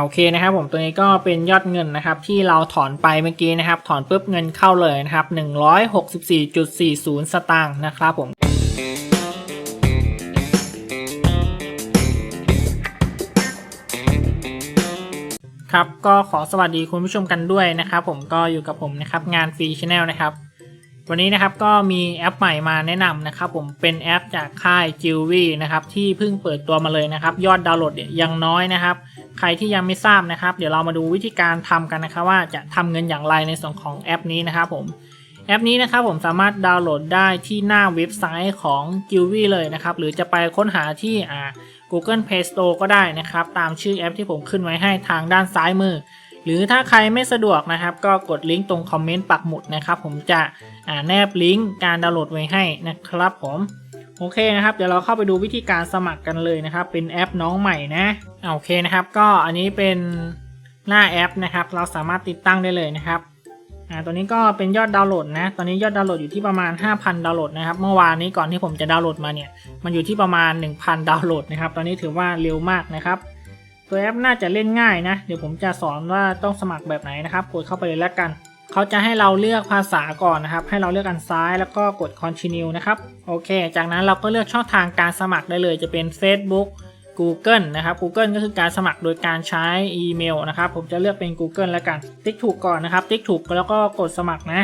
โอเคนะครับผมตัวนี้ก็เป็นยอดเงินนะครับที่เราถอนไปเมื่อกี้นะครับ ถอนปุ๊บเงินเข้าเลยนะครับ 164.40 สตางค์นะครับผมครับก็ขอสวัสดีคุณผู้ชมกันด้วยนะครับผมก็อยู่กับผมนะครับงานฟรีชแนลนะครับ วันนี้นะครับก็มีแอปใหม่มาแนะนำนะครับผมเป็นแอปจากค่าย j i l v y นะครับที่เพิ่งเปิดตัวมาเลยนะครับ ยอดดาวน์โหลดยังน้อยนะครับ ใครที่ยังไม่ทราบนะครับ เดี๋ยวเรามาดูวิธีการทำกันนะครับ ว่าจะทำเงินอย่างไรในส่วนของแอปนี้นะครับผมแอปนี้นะครับผมสามารถดาวน์โหลดได้ที่หน้าเว็บไซต์ของ g i l v y เลยนะครับ หรือจะไปค้นหาที่อ่า Google Play Store ก็ได้นะครับ ตามชื่อแอปที่ผมขึ้นไว้ให้ทางด้านซ้ายมือ หรือถ้าใครไม่สะดวกนะครับ ก็กดลิงก์ตรงคอมเมนต์ปักหมุดนะครับ ผมจะอ่าแนบลิงก์การดาวน์โหลดไว้ให้นะครับผม โอเคนะครับ เดี๋ยวเราเข้าไปดูวิธีการสมัครกันเลยนะครับ เป็นแอปน้องใหม่นะโอเคนะครับ ก็อันนี้เป็นหน้าแอปนะครับ เราสามารถติดตั้งได้เลยนะครับอ่าตัวนี้ก็เป็นยอดดาวน์โหลดนะ ตอนนี้ยอดดาวน์โหลดอยู่ที่ประมาณ 5,000 ดาวน์โหลดนะครับ เมื่อวานนี้ก่อนที่ผมจะดาวน์โหลดมาเนี่ย มันอยู่ที่ประมาณ 1,000 ดาวน์โหลดนะครับ ตอนนี้ถือว่าเร็วมากนะครับ ตัวแอปน่าจะเล่นง่ายนะ เดี๋ยวผมจะสอนว่าต้องสมัครแบบไหนนะครับ กดเข้าไปเลยแล้วกัน เขาจะให้เราเลือกภาษาก่อนนะครับ ให้เราเลือกอันซ้ายแล้วก็กด continue นะครับ โอเค จากนั้นเราก็เลือกช่องทางการสมัครได้เลย จะเป็น Facebook Google นะครับ Google ก็คือการสมัครโดยการใช้อีเมลนะครับ ผมจะเลือกเป็น Google แล้วกัน ติ๊กถูกก่อนนะครับ ติ๊กถูกแล้วก็กดสมัครนะ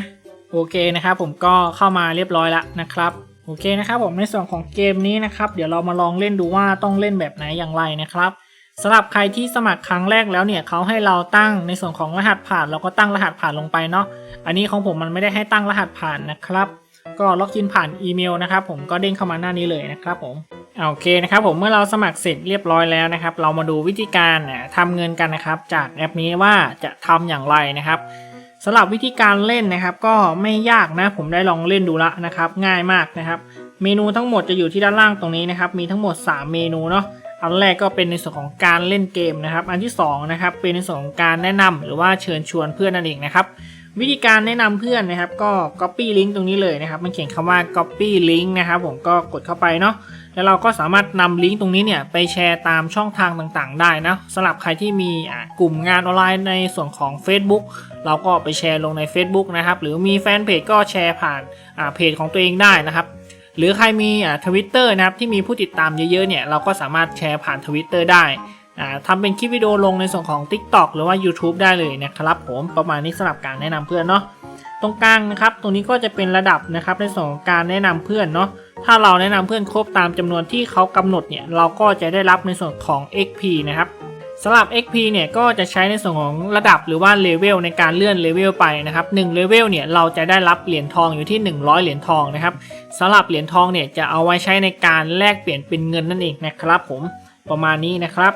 โอเคนะครับ ผมก็เข้ามาเรียบร้อยแล้วนะครับ โอเคนะครับผมในส่วนของเกมนี้นะครับ เดี๋ยวเรามาลองเล่นดูว่าต้องเล่นแบบไหนอย่างไรนะครับ สำหรับใครที่สมัครครั้งแรกแล้วเนี่ยเขาให้เราตั้งในส่วนของรหัสผ่านเราก็ตั้งรหัสผ่านลงไปเนาะอันนี้ของผมมันไม่ได้ให้ตั้งรหัสผ่านนะครับ ก็ล็อกอินผ่านอีเมลนะครับผมก็เด้งเข้ามาหน้านี้เลยนะครับผมโอเคนะครับผมเมื่อเราสมัครเสร็จเรียบร้อยแล้วนะครับ เรามาดูวิธีการเนี่ยทำเงินกันนะครับ จากแอปนี้ว่าจะทำอย่างไรนะครับสำหรับวิธีการเล่นนะครับ ก็ไม่ยากนะผมได้ลองเล่นดูละนะครับ ง่ายมากนะครับ เมนูทั้งหมดจะอยู่ที่ด้านล่างตรงนี้นะครับ มีทั้งหมด 3 เมนูเนาะ อันแรกก็เป็นในส่วนของการเล่นเกมนะครับ อันที่2นะครับเป็นในส่วนของการแนะนำหรือว่าเชิญชวนเพื่อนนั่นเองนะครับ วิธีการแนะนำเพื่อนนะครับ ก็ copy link ตรงนี้เลยนะครับ มันเขียนคำว่า copy link นะครับ ผมก็กดเข้าไปเนาะแล้วเราก็สามารถนำลิงก์ตรงนี้เนี่ยไปแชร์ตามช่องทางต่างๆ ได้นะสำหรับใครที่มีกลุ่มงานออนไลน์ในส่วนของ Facebook เราก็ไปแชร์ลงใน Facebook นะครับ หรือมีแฟนเพจก็แชร์ผ่านเพจของตัวเองได้นะครับ หรือใครมีอ่าทวิตเตอร์นะครับที่มีผู้ติดตามเยอะๆเนี่ยเราก็สามารถแชร์ผ่านทวิตเตอร์ได้อ่าทำเป็นคลิปวิดีโอลงในส่วนของ TikTok หรือว่า YouTube ได้เลยนะครับผมประมาณนี้สำหรับการแนะนำเพื่อนเนาะตรงกลางนะครับตรงนี้ก็จะเป็นระดับนะครับในส่วนของการแนะนำเพื่อนเนาะถ้าเราแนะนำเพื่อนครบตามจำนวนที่เขากำหนดเนี่ยเราก็จะได้รับในส่วนของ XP นะครับ สำหรับ XP เนี่ยก็จะใช้ในส่วนของระดับหรือว่าเลเวลในการเลื่อนเลเวลไปนะครับ1เลเวลเนี่ยเราจะได้รับเหรียญทองอยู่ที่ 100 เหรียญทองนะครับสำหรับเหรียญทองเนี่ยจะเอาไว้ใช้ในการแลกเปลี่ยนเป็นเงินนั่นเองนะครับผมประมาณนี้นะครับ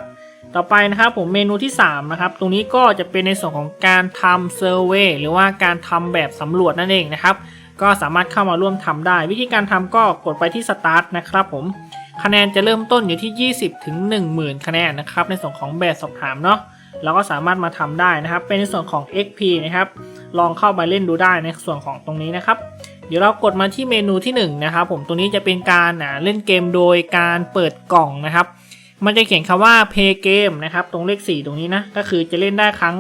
ต่อไปนะครับผมเมนูที่3นะครับตรงนี้ก็จะเป็นในส่วนของการทำเซอร์เวยหรือว่าการทำแบบสำรวจนั่นเองนะครับ ก็สามารถเข้ามาร่วมทำได้ วิธีการทำก็กดไปที่สตาร์ทนะครับผมคะแนนจะเริ่มต้นอยู่ที่ 20 ถึง 10,000 คะแนนนะครับในส่วนของแบบสอบถามเนาะเราก็สามารถมาทำได้นะครับ เป็นในส่วนของ XP นะครับ ลองเข้าไปเล่นดูได้ในส่วนของตรงนี้นะครับ เดี๋ยวเรากดมาที่เมนูที่1นะครับผม ตรงนี้จะเป็นการเล่นเกมโดยการเปิดกล่องนะครับ มันจะเขียนคำว่า play game นะครับ ตรงเลข 4 ตรงนี้นะ ก็คือจะเล่นได้ครั้ง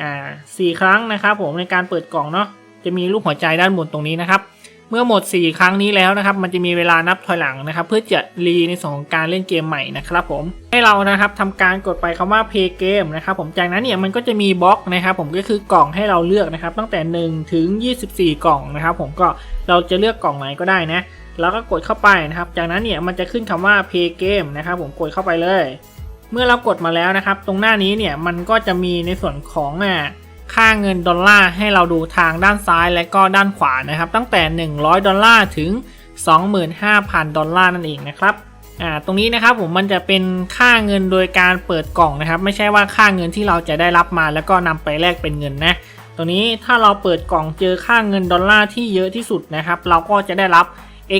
อ่าสี่ครั้งนะครับผมในการเปิดกล่องเนาะ จะมีรูปหัวใจด้านบนตรงนี้นะครับ เมื่อหมด 4 ครั้งนี้แล้วนะครับ มันจะมีเวลานับถอยหลังนะครับ เพื่อจะรีในส่วนของการเล่นเกมใหม่นะครับ ผมให้เรานะครับทำการกดไปคำว่า play game นะครับ ผมจากนั้นเนี่ยมันก็จะมีบล็อกนะครับ ผมก็คือกล่องให้เราเลือกนะครับ ตั้งแต่ 1 ถึง 24 กล่องนะครับ ผมก็เราจะเลือกกล่องไหนก็ได้นะแล้วก็กดเข้าไปนะครับ จากนั้นเนี่ยมันจะขึ้นคำว่า play game นะครับ ผมกดเข้าไปเลย เมื่อเรากดมาแล้วนะครับ ตรงหน้านี้เนี่ยมันก็จะมีในส่วนของอ่า ค่าเงินดอลลาร์ให้เราดูทางด้านซ้ายและก็ด้านขวานะครับ ตั้งแต่ 100 ดอลลาร์ถึง 25,000 ดอลลาร์นั่นเองนะครับอ่าตรงนี้นะครับผมมันจะเป็นค่าเงินโดยการเปิดกล่องนะครับ ไม่ใช่ว่าค่าเงินที่เราจะได้รับมาแล้วก็นำไปแลกเป็นเงินนะตัวนี้ถ้าเราเปิดกล่องเจอค่าเงินดอลลาร์ที่เยอะที่สุดนะครับ เราก็จะได้รับ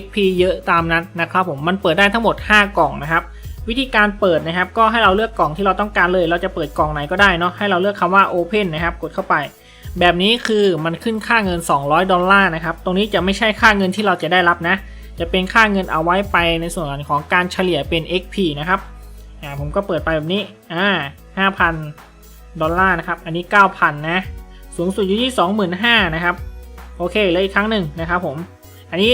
XP เยอะตามนั้นนะครับผมมันเปิดได้ทั้งหมด 5 กล่องนะครับ วิธีการเปิดนะครับ ก็ให้เราเลือกกล่องที่เราต้องการเลย เราจะเปิดกล่องไหนก็ได้เนาะให้เราเลือกคำว่า Open นะครับ กดเข้าไป แบบนี้คือมันขึ้นค่าเงิน 200 ดอลลาร์นะครับ ตรงนี้จะไม่ใช่ค่าเงินที่เราจะได้รับนะ จะเป็นค่าเงินเอาไว้ไปในส่วนของการเฉลี่ยเป็น XP นะครับอ่าผมก็เปิดไปแบบนี้อ่า5,000 ดอลลาร์นะครับ อันนี้ 9,000 นะ สูงสุดอยู่ที่ 25,000นะครับ โอเคเลยอีกครั้งหนึ่งนะครับผม อันนี้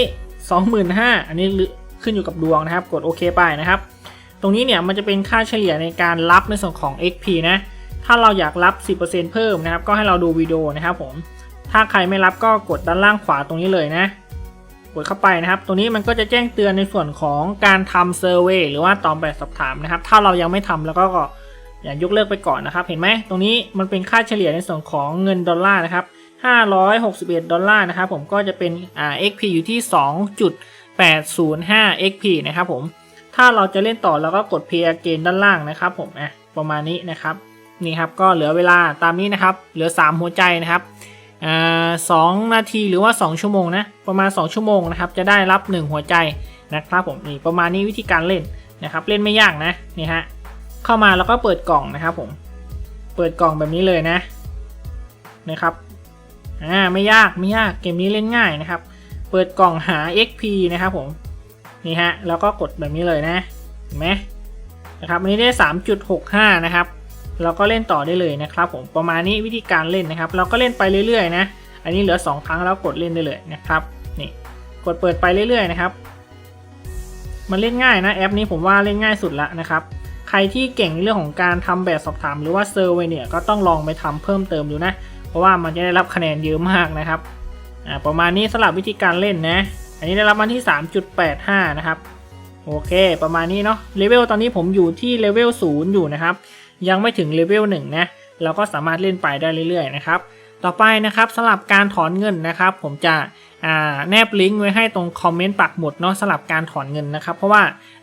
25,000 อันนี้ขึ้นอยู่กับดวงนะครับ กดโอเคไปนะครับ ตรงนี้เนี่ยมันจะเป็นค่าเฉลี่ยในการรับในส่วนของ XP นะถ้าเราอยากรับ 10%เพิ่มนะครับ ก็ให้เราดูวิดีโอนะครับผม ถ้าใครไม่รับก็กดด้านล่างขวาตรงนี้เลยนะ กดเข้าไปนะครับ ตรงนี้มันก็จะแจ้งเตือนในส่วนของการทำเซอร์เวยหรือว่าตอบแบบสอบถามนะครับ ถ้าเรายังไม่ทำแล้วก็อย่ายกเลิกไปก่อนนะครับ เห็นไหม ตรงนี้มันเป็นค่าเฉลี่ยในส่วนของเงินดอลลาร์นะครับ 561 ดอลลาร์นะครับ ผมก็จะเป็นอ่า XP อยู่ที่ 2.805 XP นะครับผม ถ้าเราจะเล่นต่อเราก็กด Play Again ด้านล่างนะครับ ผมอะประมาณนี้นะครับนี่ครับก็เหลือเวลาตามนี้นะครับ เหลือ 3 หัวใจนะครับอ่าสองนาทีหรือว่า 2 ชั่วโมงนะประมาณ 2 ชั่วโมงนะครับ จะได้รับ 1 หัวใจนะครับผมนี่ประมาณนี้วิธีการเล่นนะครับ เล่นไม่ยากนะนี่ฮะเข้ามาแล้วก็เปิดกล่องนะครับผมเปิดกล่องแบบนี้เลยนะนะครับอ่าไม่ยากไม่ยากเกมนี้เล่นง่ายนะครับ เปิดกล่องหา XP นะครับผม นี่ฮะ แล้วก็กดแบบนี้เลยนะ เห็นไหมนะครับอันนี้ได้ 3.65 นะครับ เราก็เล่นต่อได้เลยนะครับผมประมาณนี้วิธีการเล่นนะครับ เราก็เล่นไปเรื่อยๆนะ อันนี้เหลือ 2 ครั้งแล้วกดเล่นได้เลยนะครับ นี่ กดเปิดไปเรื่อยๆนะครับ มันเล่นง่ายนะแอปนี้ผมว่าเล่นง่ายสุดละนะครับ ใครที่เก่งเรื่องของการทำแบบสอบถาม หรือว่าเซอร์เวเนี่ยก็ต้องลองไปทำเพิ่มเติมดูนะ เพราะว่ามันจะได้รับคะแนนเยอะมากนะครับ อ่า ประมาณนี้สำหรับวิธีการเล่นนะ อันนี้ได้รับมาที่ 3.85 นะครับ โอเค ประมาณนี้เนาะเลเวลตอนนี้ผมอยู่ที่เลเวล0อยู่นะครับ ยังไม่ถึงเลเวล1นะเราก็สามารถเล่นไปได้เรื่อยๆนะครับ ต่อไปนะครับสำหรับการถอนเงินนะครับ ผมจะแนบลิงก์ไว้ให้ตรงคอมเมนต์ปักหมุดเนาะสำหรับการถอนเงินนะครับ เพราะว่า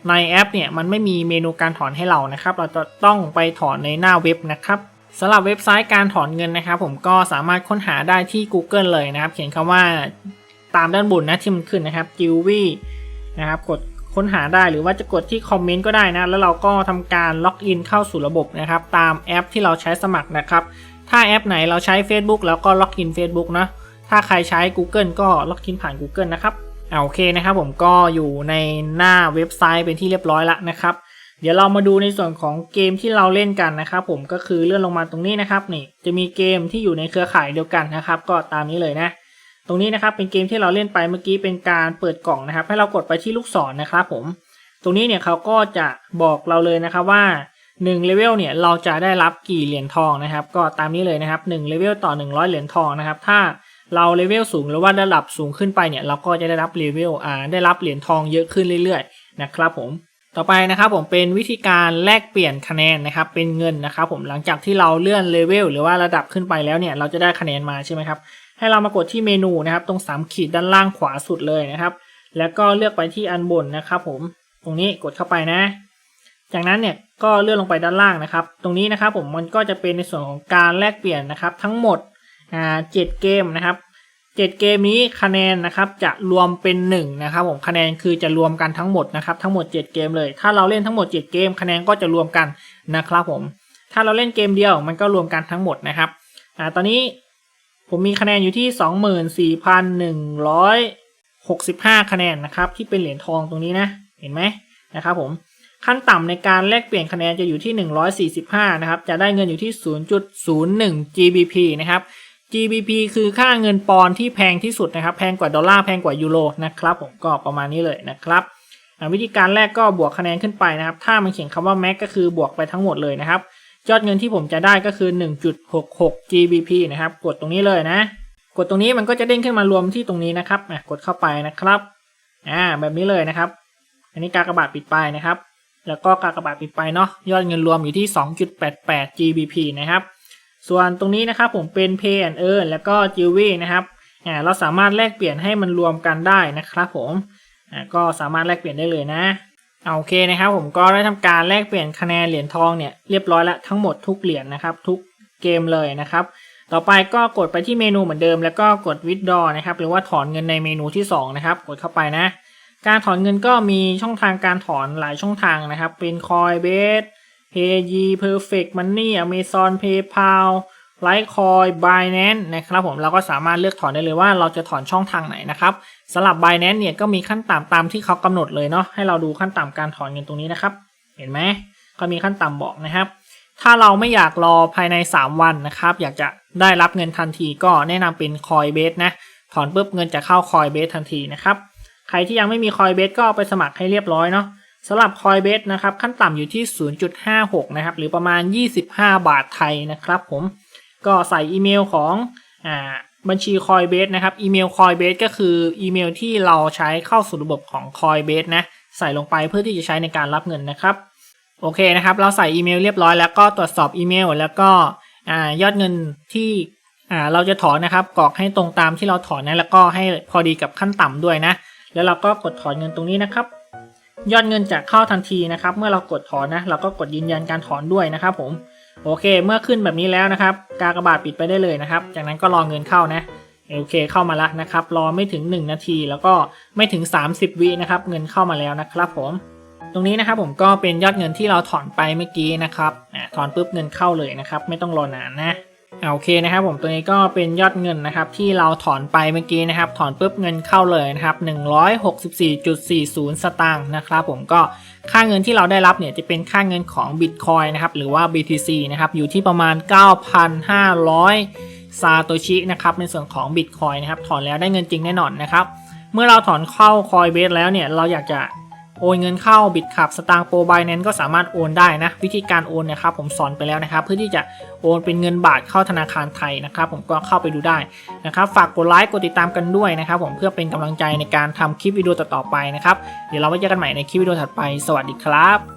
ในแอปเนี่ยมันไม่มีเมนูการถอนให้เรานะครับ เราจะต้องไปถอนในหน้าเว็บนะครับสำหรับเว็บไซต์การถอนเงินนะครับ ผมก็สามารถค้นหาได้ที่ Google เลยนะครับ เขียนคำว่า ตามด้านบนนะที่มันขึ้นนะครับ j u v y นะครับกดค้นหาได้หรือว่าจะกดที่คอมเมนต์ก็ได้นะ แล้วเราก็ทำการล็อกอินเข้าสู่ระบบนะครับ ตามแอปที่เราใช้สมัครนะครับ ถ้าแอปไหนเราใช้ Facebook แล้วก็ล็อกอิน Facebook นะถ้าใครใช้ Google ก็ล็อกอินผ่าน Google นะครับเอาโอเคนะครับผมก็อยู่ในหน้าเว็บไซต์เป็นที่เรียบร้อยแล้วนะครับ เดี๋ยวเรามาดูในส่วนของเกมที่เราเล่นกันนะครับผมก็คือเลื่อนลงมาตรงนี้นะครับนี่จะมีเกมที่อยู่ในเครือข่ายเดียวกันนะครับ ก็ตามนี้เลยนะ ตรงนี้นะครับเป็นเกมที่เราเล่นไปเมื่อกี้เป็นการเปิดกล่องนะครับ ให้เรากดไปที่ลูกศรนนะครับผม ตรงนี้เนี่ยเขาก็จะบอกเราเลยนะครับว่า1เลเวลเนี่ยเราจะได้รับกี่เหรียญทองนะครับ ก็ตามนี้เลยนะครับ1เลเวลต่อ 100 เหรียญทองนะครับ ถ้าเราเลเวลสูงหรือว่าระดับสูงขึ้นไปเนี่ยเราก็จะได้รับเลเวลอ่าได้รับเหรียญทองเยอะขึ้นเรื่อยๆนะครับผมต่อไปนะครับผมเป็นวิธีการแลกเปลี่ยนคะแนนนะครับเป็นเงินนะครับผมหลังจากที่เราเลื่อนเลเวลหรือว่าระดับขึ้นไปแล้วเนี่ยเราจะได้คะแนนมาใช่ไหมครับ ให้เรามากดที่เมนูนะครับ ตรงสามขีดด้านล่างขวาสุดเลยนะครับ แล้วก็เลือกไปที่อันบนนะครับ ผม ตรงนี้กดเข้าไปนะ จากนั้นเนี่ยก็เลื่อนลงไปด้านล่างนะครับ ตรงนี้นะครับผมมันก็จะเป็นในส่วนของการแลกเปลี่ยนนะครับ ทั้งหมดอ่าเจ็ดเกมนะครับเจ็ดเกมนี้คะแนนนะครับจะรวมเป็นหนึ่งนะครับผมคะแนนคือจะรวมกันทั้งหมดนะครับทั้งหมด 7 เกมเลย ถ้าเราเล่นทั้งหมด 7 เกม คะแนนก็จะรวมกันนะครับผมถ้าเราเล่นเกมเดียวมันก็รวมกันทั้งหมดนะครับอ่าตอนนี้ ผมมีคะแนนอยู่ที่ 24,165 คะแนนนะครับ ที่เป็นเหรียญทองตรงนี้นะ เห็นไหมนะครับผมขั้นต่ำในการแลกเปลี่ยนคะแนนจะอยู่ที่ 145 นะครับ จะได้เงินอยู่ที่ 0.01 GBP นะครับ GBP คือค่าเงินปอนที่แพงที่สุดนะครับ แพงกว่าดอลลาร์ แพงกว่ายูโรนะครับผมก็ประมาณนี้เลยนะครับวิธีการแรกก็บวกคะแนนขึ้นไปนะครับ ถ้ามันเขียนคำว่า max ก็คือบวกไปทั้งหมดเลยนะครับ ยอดเงินที่ผมจะได้ก็คือ 1.66 GBP นะครับ กดตรงนี้เลยนะ กดตรงนี้มันก็จะเด้งขึ้นมารวมที่ตรงนี้นะครับกดเข้าไปนะครับ อ่า แบบนี้เลยนะครับ อันนี้กากบาทปิดไปนะครับ แล้วก็กากบาทปิดไปเนาะ ยอดเงินรวมอยู่ที่ 2.88 GBP นะครับ ส่วนตรงนี้นะครับผมเป็น Pay and Earn แล้วก็ j i w y นะครับ อ่า เราสามารถแลกเปลี่ยนให้มันรวมกันได้นะครับผม อ่า ก็สามารถแลกเปลี่ยนได้เลยนะ เอาโอเคนะครับผมก็ได้ทำการแลกเปลี่ยนคะแนนเหรียญทองเนี่ยเรียบร้อยแล้วทั้งหมดทุกเหรียญนะครับ ทุกเกมเลยนะครับ ต่อไปก็กดไปที่เมนูเหมือนเดิม แล้วก็กด withdraw นะครับ หรือว่าถอนเงินในเมนูที่2นะครับกดเข้าไปนะ การถอนเงินก็มีช่องทางการถอนหลายช่องทางนะครับ เป็น Coinbase Paye Perfect Money Amazon PayPal ไลท์คอย Binance นะครับผมเราก็สามารถเลือกถอนได้เลยว่าเราจะถอนช่องทางไหนนะครับสำหรับ Binance เนี่ยก็มีขั้นต่ำตามที่เขากำหนดเลยเนาะให้เราดูขั้นต่ำการถอนเงินตรงนี้นะครับ เห็นไหมก็มีขั้นต่ำบอกนะครับ ถ้าเราไม่อยากรอภายใน 3 วันนะครับ อยากจะได้รับเงินทันทีก็แนะนำเป็น Coinbase นะถอนปุ๊บเงินจะเข้า Coinbase ทันทีนะครับใครที่ยังไม่มี Coinbase ก็ไปสมัครให้เรียบร้อยเนาะสำหรับ Coinbase นะครับขั้นต่ำอยู่ที่ 0.56 นะครับหรือประมาณ 25 บาทไทยนะครับผม ก็ใส่อีเมลของอ่าบัญชี Coinbase นะครับอีเมล Coinbase ก็คืออีเมลที่เราใช้เข้าสู่ระบบของ Coinbase นะใส่ลงไปเพื่อที่จะใช้ในการรับเงินนะครับโอเคนะครับ เราใส่อีเมลเรียบร้อยแล้วก็ตรวจสอบอีเมล แล้วก็อยอดเงินที่เราจะถอนนะครับกรอกให้ตรงตามที่เราถอนนะแล้วก็ให้พอดีกับขั้นต่ำด้วยนะ แล้วเราก็กดถอนเงินตรงนี้นะครับ ยอดเงินจะเข้าทันทีนะครับ เมื่อเรากดถอนนะเราก็กดยืนยันการถอนด้วยนะครับผม โอเค เมื่อขึ้นแบบนี้แล้วนะครับ กากบาทปิดไปได้เลยนะครับ จากนั้นก็รอเงินเข้านะโอเคเข้ามาแล้วนะครับ รอไม่ถึง 1 นาที แล้วก็ไม่ถึง 30 วินะครับ เงินเข้ามาแล้วนะครับผม ตรงนี้นะครับผมก็เป็นยอดเงินที่เราถอนไปเมื่อกี้นะครับถอนปุ๊บเงินเข้าเลยนะครับ ไม่ต้องรอนานนะ โอเคนะครับผมตัวนี้ก็เป็นยอดเงินนะครับที่เราถอนไปเมื่อกี้นะครับ ถอนปุ๊บเงินเข้าเลยนะครับ164.40 สตางค์นะครับผมก็ค่าเงินที่เราได้รับเนี่ยจะเป็นค่าเงินของ Bitcoin นะครับหรือว่า BTC นะครับอยู่ที่ประมาณ 9,500 ซาโตชินะครับในส่วนของ Bitcoin นะครับถอนแล้วได้เงินจริงแน่นอนนะครับเมื่อเราถอนเข้า Coinbase แล้วเนี่ยเราอยากจะ โอนเงินเข้าบิตคับสตางค์โปรไบนั้นก็สามารถโอนได้นะ วิธีการโอนนะครับผมสอนไปแล้วนะครับ เพื่อที่จะโอนเป็นเงินบาทเข้าธนาคารไทยนะครับ ผมก็เข้าไปดูได้นะครับ ฝากกดไลค์กดติดตามกันด้วยนะครับ ผมเพื่อเป็นกำลังใจในการทำคลิปวิดีโอต่อๆไปนะครับ เดี๋ยวเราไว้เจอกันใหม่ในคลิปวิดีโอถัดไป สวัสดีครับ